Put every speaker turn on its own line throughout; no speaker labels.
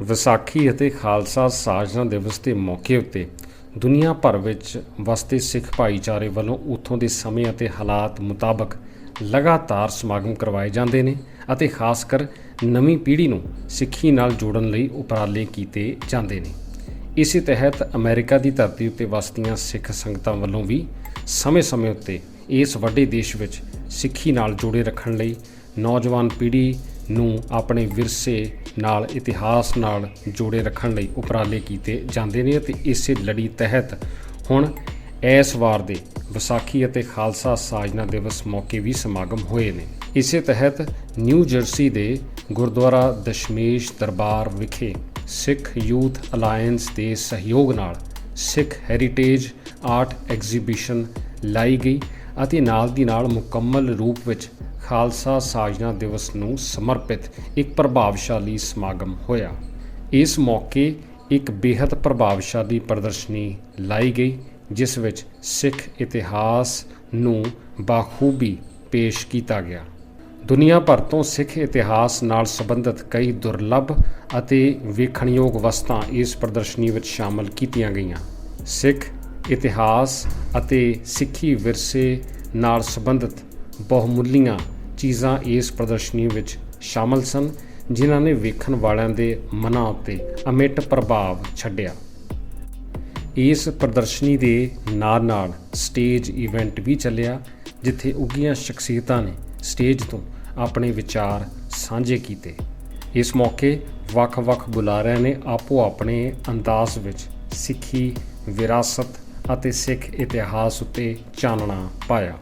ਵਿਸਾਖੀ ਅਤੇ ਖਾਲਸਾ ਸਾਜਨਾ ਦਿਵਸ ਦੇ ਮੌਕੇ ਉੱਤੇ ਦੁਨੀਆ ਭਰ ਵਿੱਚ ਵਸਦੇ ਸਿੱਖ ਭਾਈਚਾਰੇ ਵੱਲੋਂ ਉੱਥੋਂ ਦੇ ਸਮੇਂ ਅਤੇ ਹਾਲਾਤ ਮੁਤਾਬਕ ਲਗਾਤਾਰ ਸਮਾਗਮ ਕਰਵਾਏ ਜਾਂਦੇ ਨੇ ਅਤੇ ਖਾਸ ਕਰ ਨਵੀਂ ਪੀੜ੍ਹੀ ਨੂੰ ਸਿੱਖੀ ਨਾਲ ਜੋੜਨ ਲਈ ਉਪਰਾਲੇ ਕੀਤੇ ਜਾਂਦੇ ਨੇ। ਇਸੇ ਤਹਿਤ ਅਮਰੀਕਾ ਦੀ ਧਰਤੀ ਉੱਤੇ ਵਸਦੀਆਂ ਸਿੱਖ ਸੰਗਤਾਂ ਵੱਲੋਂ ਵੀ ਸਮੇਂ-ਸਮੇਂ ਉੱਤੇ ਇਸ ਵੱਡੇ ਦੇਸ਼ ਵਿੱਚ ਸਿੱਖੀ ਨਾਲ ਜੋੜੇ ਰੱਖਣ ਲਈ ਨੌਜਵਾਨ ਪੀੜ੍ਹੀ ਨੂੰ ਆਪਣੇ ਵਿਰਸੇ ਨਾਲ, ਇਤਿਹਾਸ ਨਾਲ ਜੋੜੇ ਰੱਖਣ ਲਈ ਉਪਰਾਲੇ ਕੀਤੇ ਜਾਂਦੇ ਨੇ ਅਤੇ ਇਸੇ ਲੜੀ ਤਹਿਤ ਹੁਣ ਇਸ ਵਾਰ ਦੇ ਵਿਸਾਖੀ ਅਤੇ ਖਾਲਸਾ ਸਾਜਨਾ ਦਿਵਸ ਮੌਕੇ ਵੀ ਸਮਾਗਮ ਹੋਏ ਨੇ। ਇਸੇ ਤਹਿਤ ਨਿਊ ਜਰਸੀ ਦੇ ਗੁਰਦੁਆਰਾ ਦਸ਼ਮੇਸ਼ ਦਰਬਾਰ ਵਿਖੇ ਸਿੱਖ ਯੂਥ ਅਲਾਈਅੰਸ ਦੇ ਸਹਿਯੋਗ ਨਾਲ ਸਿੱਖ ਹੈਰੀਟੇਜ ਆਰਟ ਐਗਜ਼ੀਬਿਸ਼ਨ ਲਾਈ ਗਈ ਅਤੇ ਨਾਲ ਦੀ ਨਾਲ ਮੁਕੰਮਲ ਰੂਪ ਵਿੱਚ ਖਾਲਸਾ ਸਾਜਨਾ ਦਿਵਸ ਨੂੰ ਸਮਰਪਿਤ ਇੱਕ ਪ੍ਰਭਾਵਸ਼ਾਲੀ ਸਮਾਗਮ ਹੋਇਆ। ਇਸ ਮੌਕੇ ਇੱਕ ਬੇहद ਪ੍ਰਭਾਵਸ਼ਾਲੀ ਪ੍ਰਦਰਸ਼ਨੀ ਲਾਈ ਗਈ, ਜਿਸ ਵਿੱਚ ਸਿੱਖ ਇਤਿਹਾਸ ਨੂੰ ਬਾਖੂਬੀ ਪੇਸ਼ ਕੀਤਾ ਗਿਆ। ਦੁਨੀਆ ਭਰ ਤੋਂ ਸਿੱਖ ਇਤਿਹਾਸ ਨਾਲ ਸੰਬੰਧਿਤ ਕਈ ਦੁਰਲੱਭ ਅਤੇ ਵੇਖਣਯੋਗ ਵਸਤਾਂ ਇਸ ਪ੍ਰਦਰਸ਼ਨੀ ਵਿੱਚ ਸ਼ਾਮਲ ਕੀਤੀਆਂ ਗਈਆਂ। ਸਿੱਖ ਇਤਿਹਾਸ ਅਤੇ ਸਿੱਖੀ ਵਿਰਸੇ ਨਾਲ ਸੰਬੰਧਿਤ ਬਹੁਮੁੱਲੀਆਂ ਚੀਜ਼ਾਂ ਇਸ ਪ੍ਰਦਰਸ਼ਨੀ ਵਿੱਚ ਸ਼ਾਮਲ ਸਨ, ਜਿਨ੍ਹਾਂ ਨੇ ਵੇਖਣ ਵਾਲਿਆਂ ਦੇ ਮਨਾਂ ਉੱਤੇ ਅਮਿੱਟ ਪ੍ਰਭਾਵ ਛੱਡਿਆ। ਇਸ ਪ੍ਰਦਰਸ਼ਨੀ ਦੇ ਨਾਲ-ਨਾਲ ਸਟੇਜ ਇਵੈਂਟ ਵੀ ਚੱਲਿਆ, ਜਿੱਥੇ ਉੱਗੀਆਂ ਸ਼ਖਸੀਅਤਾਂ ਨੇ ਸਟੇਜ ਤੋਂ ਆਪਣੇ ਵਿਚਾਰ ਸਾਂਝੇ ਕੀਤੇ। ਇਸ ਮੌਕੇ ਵੱਖ-ਵੱਖ ਬੁਲਾਰਿਆਂ ਨੇ ਆਪੋ ਆਪਣੇ ਅੰਦਾਜ਼ ਵਿੱਚ ਸਿੱਖੀ, ਵਿਰਾਸਤ ਅਤੇ ਸਿੱਖ ਇਤਿਹਾਸ ਉੱਤੇ ਚਾਨਣਾ ਪਾਇਆ।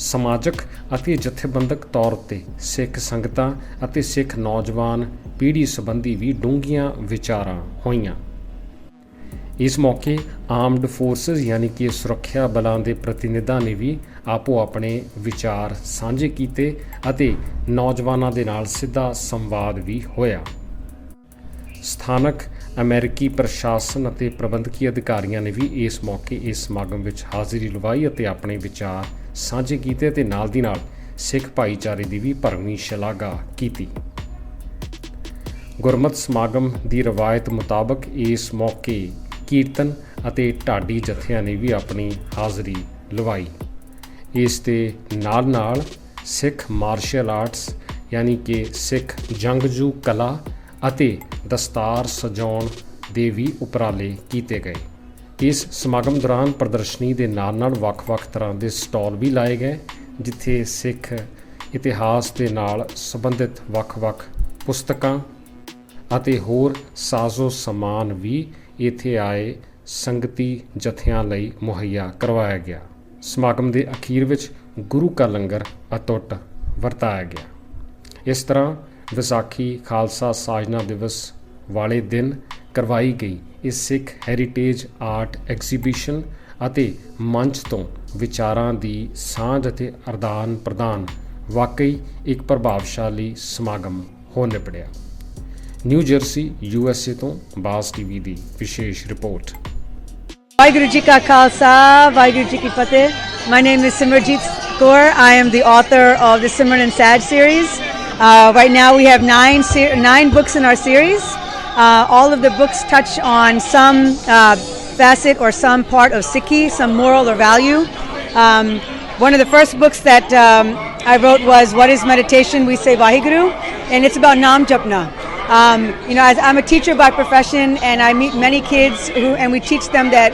ਸਮਾਜਿਕ ਅਤੇ ਜਥੇਬੰਦਕ ਤੌਰ ਤੇ ਸਿੱਖ ਸੰਗਤਾਂ ਅਤੇ ਸਿੱਖ ਨੌਜਵਾਨ ਪੀੜ੍ਹੀ ਸੰਬੰਧੀ ਵੀ ਡੂੰਘੀਆਂ ਵਿਚਾਰਾਂ ਹੋਈਆਂ। ਇਸ ਮੌਕੇ ਆਰਮਡ ਫੋਰਸਸ ਯਾਨੀ ਕਿ ਸੁਰੱਖਿਆ ਬਲਾਂ ਦੇ ਪ੍ਰਤੀਨਿਧਾਂ ਨੇ ਵੀ ਆਪੋ ਆਪਣੇ ਵਿਚਾਰ ਸਾਂਝੇ ਕੀਤੇ ਅਤੇ ਨੌਜਵਾਨਾਂ ਦੇ ਨਾਲ ਸਿੱਧਾ ਸੰਵਾਦ ਵੀ ਹੋਇਆ। ਸਥਾਨਕ ਅਮਰੀਕੀ ਪ੍ਰਸ਼ਾਸਨ ਅਤੇ ਪ੍ਰਬੰਧਕੀ ਅਧਿਕਾਰੀਆਂ ਨੇ ਵੀ ਇਸ ਮੌਕੇ ਇਸ ਸਮਾਗਮ ਵਿੱਚ ਹਾਜ਼ਰੀ ਲਵਾਈ ਅਤੇ ਆਪਣੇ ਵਿਚਾਰ ਸਾਂਝੇ ਕੀਤੇ ਤੇ ਨਾਲ ਦੀ ਨਾਲ ਸਿੱਖ ਭਾਈਚਾਰੇ ਦੀ ਵੀ ਭਰਵੀਂ ਸ਼ਲਾਘਾ ਕੀਤੀ। ਗੁਰਮਤ ਸਮਾਗਮ ਦੀ ਰਵਾਇਤ ਮੁਤਾਬਕ ਇਸ ਮੌਕੇ ਕੀਰਤਨ ਅਤੇ ਢਾਡੀ ਜਥਿਆਂ ਨੇ ਵੀ ਆਪਣੀ ਹਾਜ਼ਰੀ ਲਵਾਈ। ਇਸ ਦੇ ਨਾਲ ਨਾਲ ਸਿੱਖ ਮਾਰਸ਼ਲ ਆਰਟਸ ਯਾਨੀ ਕਿ ਸਿੱਖ ਜੰਗਜੂ ਕਲਾ ਅਤੇ ਦਸਤਾਰ ਸਜਾਉਣ ਦੇ ਵੀ ਉਪਰਾਲੇ ਕੀਤੇ ਗਏ। ਇਸ ਸਮਾਗਮ ਦੌਰਾਨ ਪ੍ਰਦਰਸ਼ਨੀ ਦੇ ਨਾਲ-ਨਾਲ ਵੱਖ-ਵੱਖ ਤਰ੍ਹਾਂ ਦੇ ਸਟਾਲ ਵੀ ਲਾਏ ਗਏ, ਜਿੱਥੇ ਸਿੱਖ ਇਤਿਹਾਸ ਦੇ ਨਾਲ ਸੰਬੰਧਿਤ ਵੱਖ-ਵੱਖ ਪੁਸਤਕਾਂ ਅਤੇ ਹੋਰ ਸਾਜ਼ੋ ਸਮਾਨ ਵੀ ਇੱਥੇ ਆਏ ਸੰਗਤੀ ਜਥਿਆਂ ਲਈ ਮੁਹੱਈਆ ਕਰਵਾਇਆ ਗਿਆ। ਸਮਾਗਮ ਦੇ ਅਖੀਰ ਵਿੱਚ ਗੁਰੂ ਕਾ ਲੰਗਰ ਅਟੁੱਟ ਵਰਤਾਇਆ ਗਿਆ। ਇਸ ਤਰ੍ਹਾਂ ਵਿਸਾਖੀ ਖਾਲਸਾ ਸਾਜਨਾ ਦਿਵਸ ਵਾਲੇ ਦਿਨ ਕਰਵਾਈ ਗਈ ਇਸ ਸਿੱਖ ਹੈਰੀਟੇਜ ਆਰਟ ਐਗਜ਼ੀਬਿਸ਼ਨ ਅਤੇ ਮੰਚ ਤੋਂ ਵਿਚਾਰਾਂ ਦੀ ਸਾਂਝ ਅਤੇ ਅਰਦਾਨ ਪ੍ਰਦਾਨ ਵਾਕਈ ਇੱਕ ਪ੍ਰਭਾਵਸ਼ਾਲੀ ਸਮਾਗਮ ਹੋ ਨਿਪੜਿਆ New Jersey U S A ਤੋਂ ਬਾਸ ਟੀਵੀ ਦੀ ਵਿਸ਼ੇਸ਼ ਰਿਪੋਰਟ
ਵਾਹਿਗੁਰੂ ਜੀ ਕਾ ਖਾਲਸਾ ਵਾਹਿਗੁਰੂ ਜੀ ਕੀ ਫਤਿਹ My name is Simranjit Kaur. I am the author of the Simran and Sad series. Uh, right now we have nine ser- nine books in. Uh, all of the books touch on some uh, facet or some part of Sikhi, some moral or value. Um, one of the first books that um, I wrote was What is Meditation? We say Vahiguru, and it's about Nam Japna. Um, you know, as I'm a teacher by profession, and I meet many kids who, and we teach them that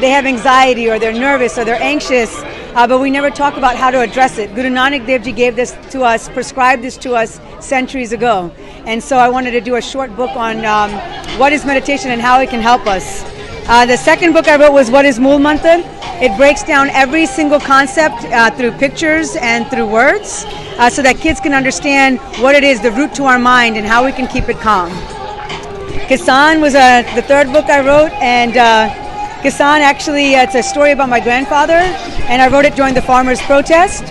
they have anxiety or they're nervous or they're anxious, uh, but we never talk about how to address it. Guru Nanak Dev Ji gave this to us, prescribed this to us centuries ago, and so I wanted to do a short book on um, what is meditation and how it can help us. Uh, the second book I wrote was What is Mool Mantra? It breaks down every single concept uh, through pictures and through words uh, so that kids can understand what it is, the root to our mind, and how we can keep it calm. Kisan was uh, the third book I wrote, and uh, Kisan actually, uh, it's a story about my grandfather, and I wrote it during the farmers' protest.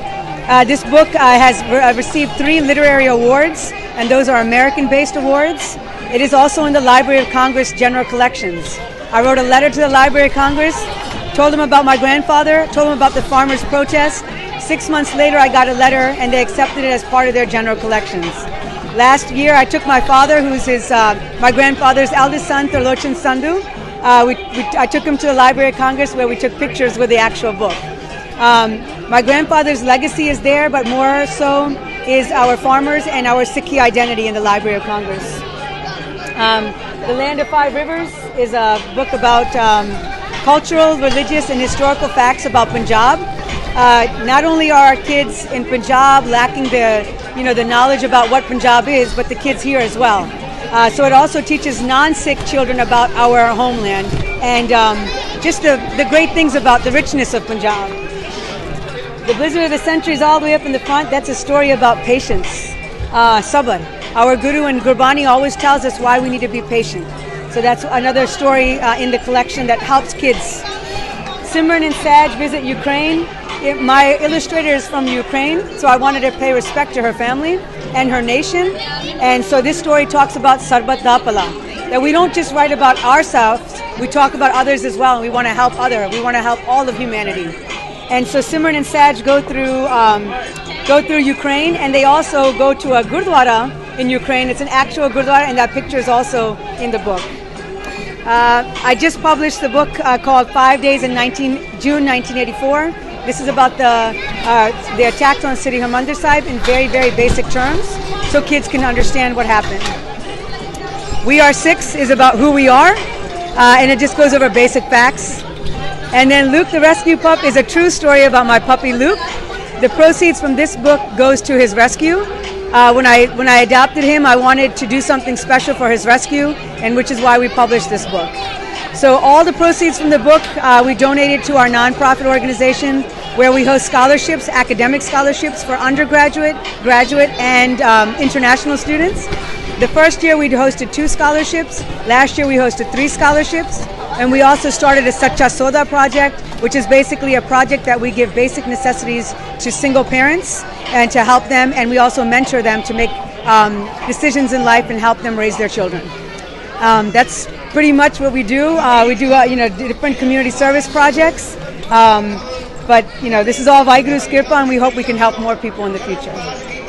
Uh, this book uh, has re- uh, received three literary awards, and those are American based awards. It is also in the Library of Congress General Collections. I wrote a letter to the Library of Congress, told them about my grandfather, told them about the farmers' protest. Six months later, I got a letter, and they accepted it as part of their general collections. Last year, I took my father, who's his uh, my grandfather's eldest son, Thirlochan Sandhu. Uh, we, we, I took him to the Library of Congress where we took pictures with the actual book. Um, my grandfather's legacy is there, but more so is our farmers and our Sikhi identity in the Library of Congress. Um, the Land of Five Rivers is a book about um, cultural, religious, and historical facts about Punjab. Uh, not only are our kids in Punjab lacking the, you know, the knowledge about what Punjab is, but the kids here as well. Uh, so it also teaches non-Sikh children about our homeland and um, just the, the great things about the richness of Punjab. The Blizzard of the Centuries all the way up in the front, that's a story about patience, uh. Our Guru and Gurbani always tells us why we need to be patient. So that's another story uh, in the collection that helps kids. Simran and Saj visit Ukraine. It- my illustrator is from Ukraine, so I wanted to pay respect to her family and her nation. And so this story talks about Sarbat Dapala, that we don't just write about ourselves, we talk about others as well, and we want to help other. We want to help all of humanity. And so Simran and Saj go through um, go through Ukraine, and they also go to a gurdwara in Ukraine. It's an actual gurdwara, and that picture is also in the book. Uh, I just published the book uh, called Five Days in 19, June 1984. This is about the uh, the attacks on City Harmandir Sahib in very very basic terms, so kids can understand what happened. We Are Six is about who we are, uh, and it just goes over basic facts. And then Luke the Rescue Pup is a true story about my puppy Luke. The proceeds from this book goes to his rescue. Uh, when I when I adopted him, I wanted to do something special for his rescue, and which is why we published this book. So all the proceeds from the book uh, we donated to our nonprofit organization, where we host scholarships, academic scholarships for undergraduate, graduate, and um, international students. The first year we hosted two scholarships. Last year we hosted three scholarships. And we also started a Sacha Soda project, which is basically a project that we give basic necessities to single parents and to help them. And we also mentor them to make um, decisions in life and help them raise their children. Um, that's pretty much what we do. Uh, we do, uh, you know, different community service projects. Um, but, you know, this is all Vaiguru Skirpa and we hope we can help more people in the future.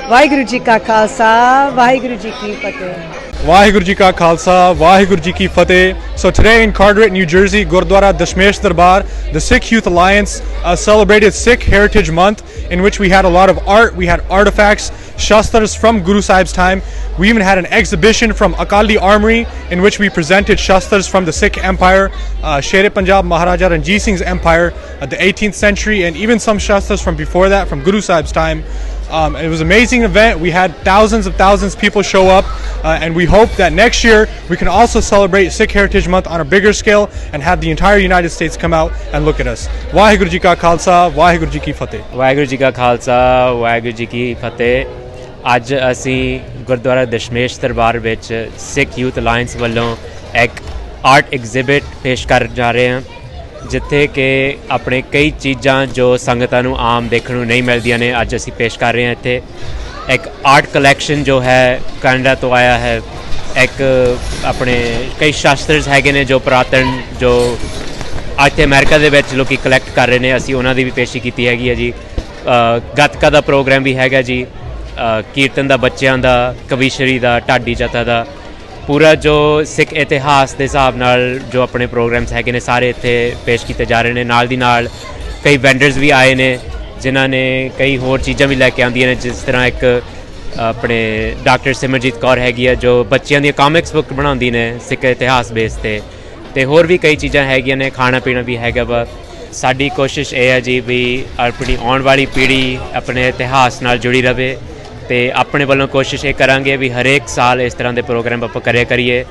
Vaiguru Ji Ka Khalsa, Vaiguru Ji Ki Fateh.
Vaheguru Ji Ka Khalsa, Vaheguru Ji Ki Fateh. So today in Carteret, New Jersey, Gurdwara Dashmesh Darbar, the Sikh Youth Alliance uh, celebrated Sikh Heritage Month, in which we had a lot of art. We had artifacts, Shastras from Guru Sahib's time. We even had an exhibition from Akali Armory in which we presented Shastras from the Sikh Empire, uh, Shere Punjab Maharaja Ranjit Singh's empire at the 18th century, and even some Shastras from before that, from Guru Sahib's time. Um, it was an amazing event. We had thousands of thousands of people show up, uh, and we hope that next year we can also celebrate Sikh Heritage Month on a bigger scale and have the entire United States come out and look at us. Waheguru Ji Ka Khalsa, Waheguru Ji Ki Fateh.
Waheguru Ji Ka Khalsa, Waheguru Ji Ki Fateh. ਅੱਜ ਅਸੀਂ ਗੁਰਦੁਆਰਾ ਦਸ਼ਮੇਸ਼ ਦਰਬਾਰ ਵਿੱਚ ਸਿੱਖ youth alliance ਵੱਲੋਂ ਇੱਕ art ਐਗਜੀਬਿਟ ਪੇਸ਼ ਕਰਨ ਜਾ ਰਹੇ ਹਾਂ, ਜਿੱਥੇ ਕਿ ਆਪਣੇ ਕਈ ਚੀਜ਼ਾਂ ਜੋ ਸੰਗਤਾਂ ਨੂੰ ਆਮ ਦੇਖਣ ਨੂੰ ਨਹੀਂ ਮਿਲਦੀਆਂ ਨੇ, ਅੱਜ ਅਸੀਂ ਪੇਸ਼ ਕਰ ਰਹੇ ਹਾਂ ਇੱਥੇ। ਇੱਕ ਆਰਟ ਕਲੈਕਸ਼ਨ ਜੋ ਹੈ ਕੈਨੇਡਾ ਤੋਂ ਆਇਆ ਹੈ। ਇੱਕ ਆਪਣੇ ਕਈ ਸ਼ਾਸਤਰਸ ਹੈਗੇ ਨੇ ਜੋ ਪੁਰਾਤਨ, ਜੋ ਅੱਜ ਤੇ ਅਮਰੀਕਾ ਦੇ ਵਿੱਚ ਲੋਕੀ ਕਲੈਕਟ ਕਰ ਰਹੇ ਨੇ, ਅਸੀਂ ਉਹਨਾਂ ਦੀ ਵੀ ਪੇਸ਼ੀ ਕੀਤੀ ਹੈਗੀ ਹੈ ਜੀ। ਗੱਤਕਾ ਦਾ ਪ੍ਰੋਗਰਾਮ ਵੀ ਹੈਗਾ ਜੀ। ਕੀਰਤਨ ਦਾ, ਬੱਚਿਆਂ ਦਾ, ਕਵੀਸ਼ਰੀ ਦਾ, ਢਾਡੀ ਜਥਾ ਦਾ, ਪੂਰਾ ਜੋ ਸਿੱਖ ਇਤਿਹਾਸ ਦੇ ਹਿਸਾਬ ਨਾਲ ਜੋ ਆਪਣੇ ਪ੍ਰੋਗਰਾਮਸ ਹੈਗੇ ਨੇ, ਸਾਰੇ ਇੱਥੇ ਪੇਸ਼ ਕੀਤੇ ਜਾ ਰਹੇ ਨੇ। ਨਾਲ ਦੀ ਨਾਲ ਕਈ ਵੈਂਡਰਸ ਵੀ ਆਏ ਨੇ, ਜਿਨ੍ਹਾਂ ਨੇ ਕਈ ਹੋਰ ਚੀਜ਼ਾਂ ਵੀ ਲੈ ਕੇ ਆਉਂਦੀਆਂ ਨੇ, ਜਿਸ ਤਰ੍ਹਾਂ ਇੱਕ ਆਪਣੇ ਡਾਕਟਰ ਸਿਮਰਜੀਤ ਕੌਰ ਹੈਗੀ ਆ, ਜੋ ਬੱਚਿਆਂ ਦੀਆਂ ਕਾਮਿਕਸ ਬੁੱਕ ਬਣਾਉਂਦੀ ਨੇ ਸਿੱਖ ਇਤਿਹਾਸ ਬੇਸ ਤੇ। ਤੇ ਹੋਰ ਵੀ ਕਈ ਚੀਜ਼ਾਂ ਹੈਗੀਆਂ ਨੇ, ਖਾਣਾ ਪੀਣਾ ਵੀ ਹੈਗਾ ਵਾ। ਸਾਡੀ ਕੋਸ਼ਿਸ਼ ਇਹ ਹੈ ਜੀ ਵੀ ਆਪਣੀ ਆਉਣ ਵਾਲੀ ਪੀੜ੍ਹੀ ਆਪਣੇ ਇਤਿਹਾਸ ਨਾਲ ਜੁੜੀ ਰਵੇ। ਤੇ ਆਪਣੇ ਵੱਲੋਂ ਕੋਸ਼ਿਸ਼ ਇਹ ਕਰਾਂਗੇ ਵੀ ਹਰੇਕ ਸਾਲ ਇਸ ਤਰ੍ਹਾਂ ਦੇ ਪ੍ਰੋਗਰਾਮ ਆਪਾਂ ਕਰਿਆ ਕਰੀਏ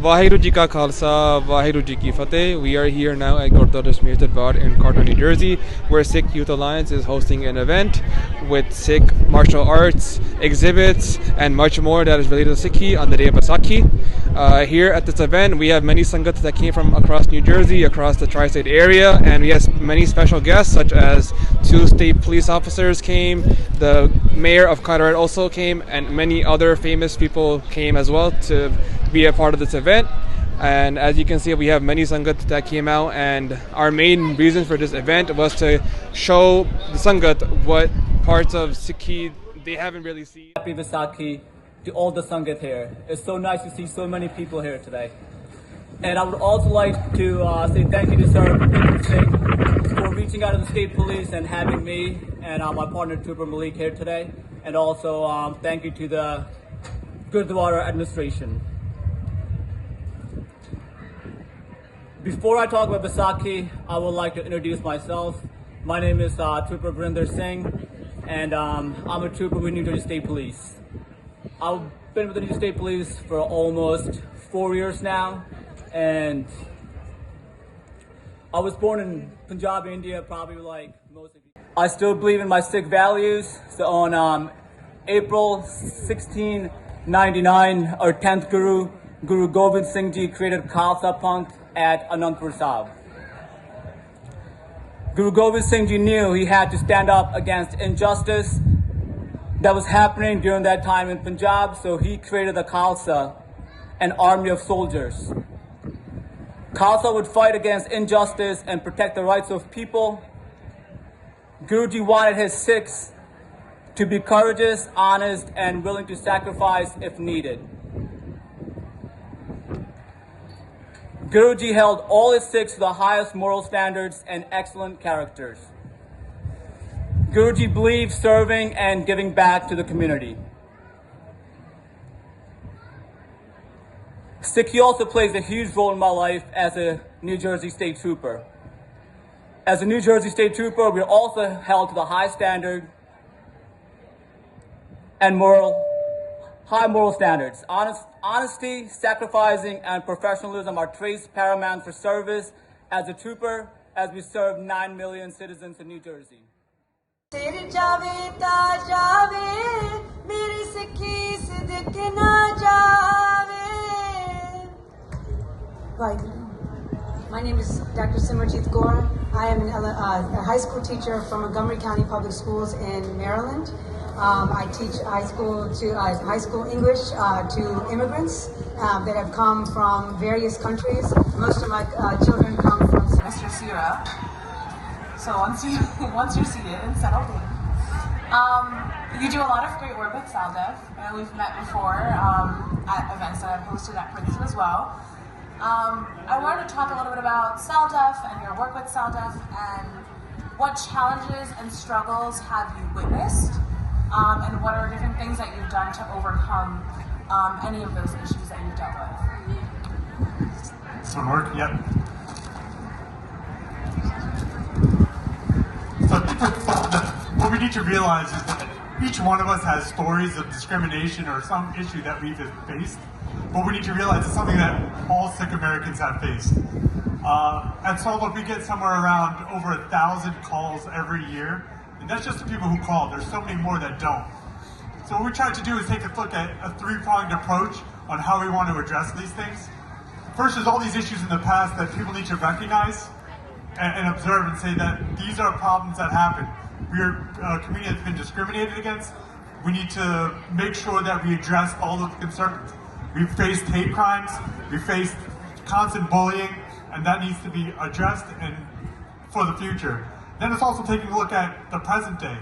Vaheguru Ji Ka Khalsa, Vaheguru Ji Ki Fateh. We are here now at Gurdwara Dashmesh Darbar in Carter, New Jersey, where Sikh Youth Alliance is hosting an event with Sikh martial arts, exhibits, and much more that is related to Sikhi on the day of Baisakhi. Uh, here at this event, we have many sangats that came from across New Jersey, across the tri-state area, and we have many special guests, such as two state police officers came, the mayor of Carteret also came, and many other famous people came as well to be a part of this event. And as you can see, we have many sangat that came out, and our main reason for this event was to show the sangat what parts of Sikhi they haven't really seen.
Happy Vaisakhi to all the Sangat here. It's so nice to see so many people here today. And I would also like to uh, say thank you to Singh for reaching out to the state police and having me and uh, my partner Trooper Malik here today. And also um, thank you to the Gurdwara administration. Before I talk about Basaki, I would like to introduce myself. My name is uh, Trooper Brinder Singh, and um, I'm a trooper with New Jersey State Police. I've been with the New Jersey State Police for almost four years now, and I was born in Punjab, India, probably like most of you. I still believe in my Sikh values. So on um, April 1699, our 10th Guru, Guru Gobind Singh Ji created Khalsa Panth at Anandpur Sahib. Guru Gobind Singh Ji knew he had to stand up against injustice that was happening during that time in Punjab, so he created the Khalsa, an army of soldiers. Khalsa would fight against injustice and protect the rights of people. Guruji wanted his Sikhs to be courageous, honest, and willing to sacrifice if needed. Guruji held all his Sikhs to the highest moral standards and excellent characters. Guruji believed serving and giving back to the community. Sikhi also plays a huge role in my life as a New Jersey State Trooper. As a New Jersey State Trooper, we're also held to the high standard and moral, high moral standards. Honest, honesty, sacrificing, and professionalism are traits paramount for service as a trooper as we serve 9 million citizens in New Jersey.
like, my name is Dr. Simarjeet Gore. I am an, uh, a high school teacher from Montgomery County Public Schools in Maryland. Um, I teach high school to uh, high school English uh, to immigrants um, that have come from various countries. Most of my uh, children come from
Mr. Sierra. So once you once you're seated and settled in, um, you do a lot of great work with SalDev, and we've met before um, at events that I've hosted at Princeton as well. Um, I wanted to talk a little bit about SALDEF and your work with SALDEF and what challenges and struggles have you witnessed, um, and what are different things that you've done to overcome um, any of those issues that you've dealt with.
This one work? Yep. So what we need to realize is that each one of us has stories of discrimination or some issue that we've faced. But we need to realize it's something that all sick Americans have faced. Uh, at Solva, we get somewhere around over a thousand calls every year. And that's just the people who call. There's so many more that don't. So what we try to do is take a look at a three-pronged approach on how we want to address these things. First, is all these issues in the past that people need to recognize and, and observe and say that these are problems that happen. We're a community that's been discriminated against. We need to make sure that we address all of the concerns. We've faced hate crimes, we've faced constant bullying, and that needs to be addressed and for the future. Then it's also taking a look at the present day.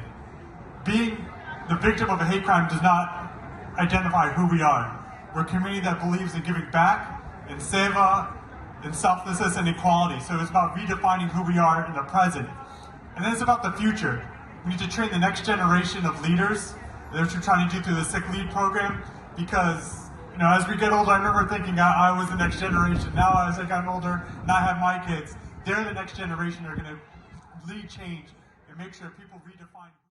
Being the victim of a hate crime does not identify who we are. We're a community that believes in giving back, in seva, in selflessness and equality. So it's about redefining who we are in the present. And then it's about the future. We need to train the next generation of leaders. That's what we're trying to do through the Sick Lead program because, you know, as we get older, I remember thinking I, I was the next generation. Now, as I got older and I have my kids, they're the next generation They're going to lead change and make sure people redefine.